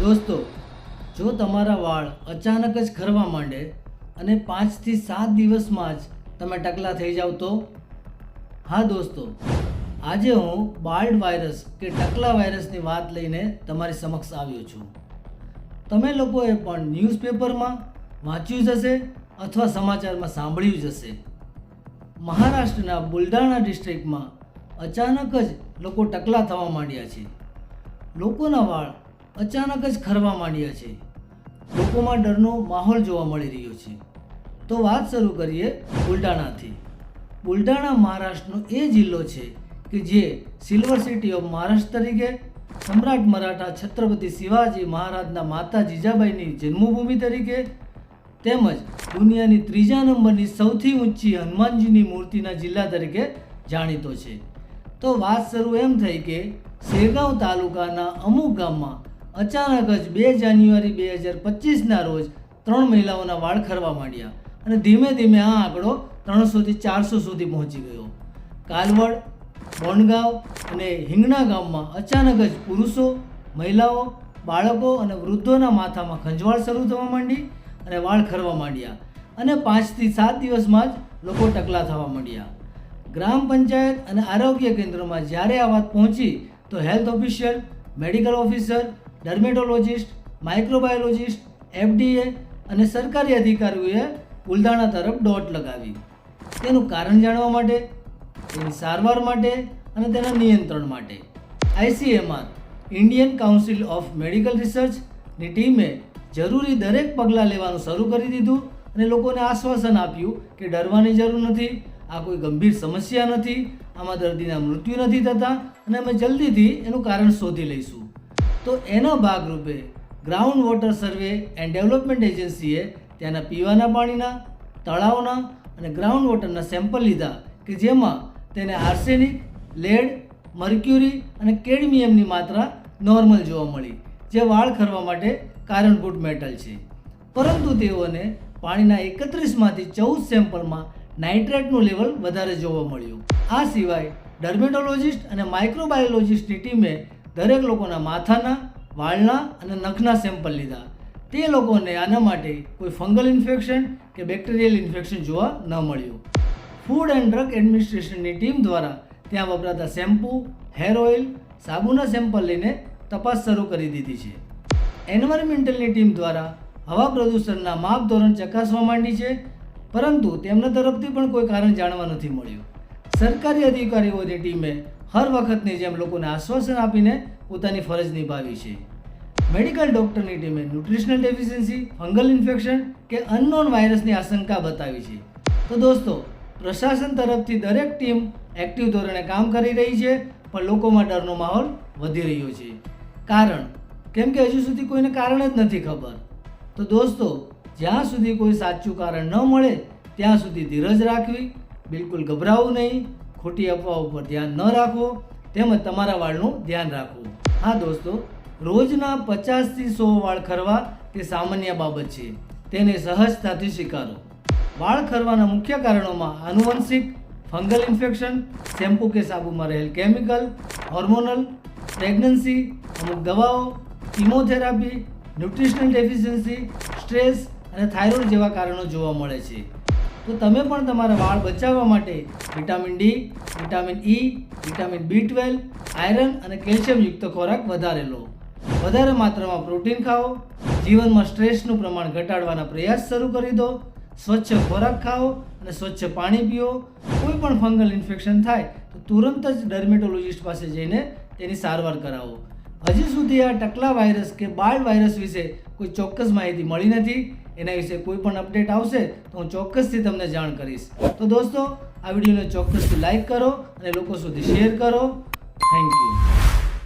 દોસ્તો, જો તમારા વાળ અચાનક જ ખરવા માંડે અને પાંચથી સાત દિવસમાં જ તમે ટકલા થઈ જાઓ તો? હા દોસ્તો, આજે હું બાલ્ડ વાયરસ કે ટકલા વાયરસની વાત લઈને તમારી સમક્ષ આવ્યો છું. તમે લોકોએ પણ ન્યૂઝપેપરમાં વાંચ્યું જ હશે અથવા સમાચારમાં સાંભળ્યું જ હશે. મહારાષ્ટ્રના બુલઢાણા ડિસ્ટ્રિક્ટમાં અચાનક જ લોકો ટકલા થવા માંડ્યા છે. લોકોના વાળ અચાનક જ ખરવા માંડ્યા છે. લોકોમાં ડરનો માહોલ જોવા મળી રહ્યો છે. તો વાત શરૂ કરીએ બુલટાણાથી બુલટાણા મહારાષ્ટ્રનો એ જિલ્લો છે કે જે સિલ્વર સિટી ઓફ મહારાષ્ટ્ર તરીકે સમ્રાટ મરાઠા છત્રપતિ શિવાજી મહારાજના માતા જીજાબાઈની જન્મભૂમિ તરીકે તેમજ દુનિયાની ત્રીજા નંબરની સૌથી ઊંચી હનુમાનજીની મૂર્તિના જિલ્લા તરીકે જાણીતો છે. તો વાત શરૂ એમ થઈ કે શેરગાંવ તાલુકાના અમુક ગામમાં અચાનક જ બે જાન્યુઆરી બે હજાર પચીસના રોજ ત્રણ મહિલાઓના વાળ ખરવા માંડ્યા અને ધીમે ધીમે આ આંકડો ત્રણસોથી ચારસો સુધી પહોંચી ગયો. કાલવડ બોણગાંવ અને હિંગણા ગામમાં અચાનક જ પુરુષો, મહિલાઓ, બાળકો અને વૃદ્ધોના માથામાં ખંજવાળ શરૂ થવા માંડી અને વાળ ખરવા માંડ્યા અને પાંચથી સાત દિવસમાં જ લોકો ટકલા થવા માંડ્યા. ગ્રામ પંચાયત અને આરોગ્ય કેન્દ્રોમાં જ્યારે આ વાત પહોંચી તો health official, medical officer dermatologist, microbiologist, FDA અને સરકારી અધિકારીઓએ ઉલદાણા તરફ દોટ લગાવી. તેનું કારણ જાણવા માટે, તેની સારવાર માટે અને તેના નિયંત્રણ માટે. ICMR Indian council of medical રિસર્ચની ટીમે જરૂરી દરેક પગલાં લેવાનું શરૂ કરી દીધું અને લોકોને આશ્વાસન આપ્યું કે ડરવાની જરૂર નથી, આ કોઈ ગંભીર સમસ્યા નથી, આમાં દર્દીના મૃત્યુ નથી થતા અને અમે જલ્દીથી એનું કારણ શોધી લઈશું. તો એના ભાગરૂપે ground water survey and development એજન્સીએ ત્યાંના પીવાના પાણીના, તળાવના અને ગ્રાઉન્ડ વોટરના સેમ્પલ લીધા કે જેમાં તેને આર્સેનિક લેડ મર્ક્યુરી અને કેડમિયમની માત્રા નોર્મલ જોવા મળી, જે વાળ ખરવા માટે કારણભૂત મેટલ છે. પરંતુ તેઓને પાણીના એકત્રીસમાંથી ચૌદ સેમ્પલમાં નાઇટ્રેટનું લેવલ વધારે જોવા મળ્યું. આ સિવાય ડર્મેટોલોજિસ્ટ અને માઇક્રોબાયોલોજિસ્ટની ટીમે દરેક લોકોના માથાના, વાળના અને નખના સેમ્પલ લીધા. તે લોકોને આના માટે કોઈ ફંગલ ઇન્ફેક્શન કે બેક્ટેરિયલ ઇન્ફેક્શન જોવા ન મળ્યું. ફૂડ એન્ડ ડ્રગ એડમિનિસ્ટ્રેશનની ટીમ દ્વારા ત્યાં વપરાતા શેમ્પૂ હેર ઓઇલ સાબુના સેમ્પલ લઈને તપાસ શરૂ કરી દીધી છે. એન્વાયરમેન્ટલની ટીમ દ્વારા હવા પ્રદૂષણના માપ ધોરણ ચકાસવા માંડી છે, પરંતુ તેમના તરફથી પણ કોઈ કારણ જાણવા નથી મળ્યું. સરકારી અધિકારીઓની ટીમે હર વખતની જેમ લોકોને આશ્વાસન આપીને પોતાની ફરજ નિભાવી છે. મેડિકલ ડોક્ટરની ટીમે ન્યુટ્રિશનલ ડેફિશિયન્સી, ફંગલ ઇન્ફેક્શન કે અનનોન વાયરસની આશંકા બતાવી છે. તો દોસ્તો, પ્રશાસન તરફથી દરેક ટીમ એક્ટિવ ધોરણે કામ કરી રહી છે, પણ લોકોમાં ડરનો માહોલ વધી રહ્યો છે. કારણ? કેમ કે હજુ સુધી કોઈને કારણ જ નથી ખબર. તો દોસ્તો, જ્યાં સુધી કોઈ સાચું કારણ ન મળે, ત્યાં સુધી ધીરજ રાખવી, બિલકુલ ગભરાવું નહીં ખોટી અફવાઓ પર ધ્યાન ન રાખો, તેમજ તમારા વાળનું ધ્યાન રાખવું હા દોસ્તો, રોજના પચાસથી સો વાળ ખરવા તે સામાન્ય બાબત છે. તેને સહજતાથી સ્વીકારો વાળ ખરવાના મુખ્ય કારણોમાં આનુવંશિક, ફંગલ ઇન્ફેક્શન, શેમ્પૂ કે સાબુમાં રહેલ કેમિકલ, હોર્મોનલ, પ્રેગ્નન્સી, અમુક દવાઓ, કિમોથેરાપી, ન્યુટ્રિશનલ ડેફિશિયન્સી, સ્ટ્રેસ અને થાઇરોઇડ જેવા કારણો જોવા મળે છે. તો તમે પણ તમારા વાળ બચાવવા માટે vitamin D, vitamin E vitamin B twelve iron અને કેલ્શિયમ યુક્ત ખોરાક વધારે લો. વધારે માત્રામાં પ્રોટીન ખાઓ. જીવનમાં સ્ટ્રેસનું પ્રમાણ ઘટાડવાના પ્રયાસ શરૂ કરી દો. સ્વચ્છ ખોરાક ખાઓ અને સ્વચ્છ પાણી પીઓ. કોઈ પણ ફંગલ ઇન્ફેક્શન થાય તો તુરંત જ ડર્મેટોલોજિસ્ટ પાસે જઈને તેની સારવાર કરાવો. હજી સુધી આ ટકલા વાયરસ કે બાળ વાયરસ વિશે કોઈ ચોક્કસ માહિતી મળી નથી. એના વિશે કોઈ પણ અપડેટ આવશે તો હું ચોક્કસથી તમને જાણ કરીશ. તો દોસ્તો, આ વિડીયોને ચોક્કસથી લાઇક કરો અને લોકો સુધી શેર કરો. Thank you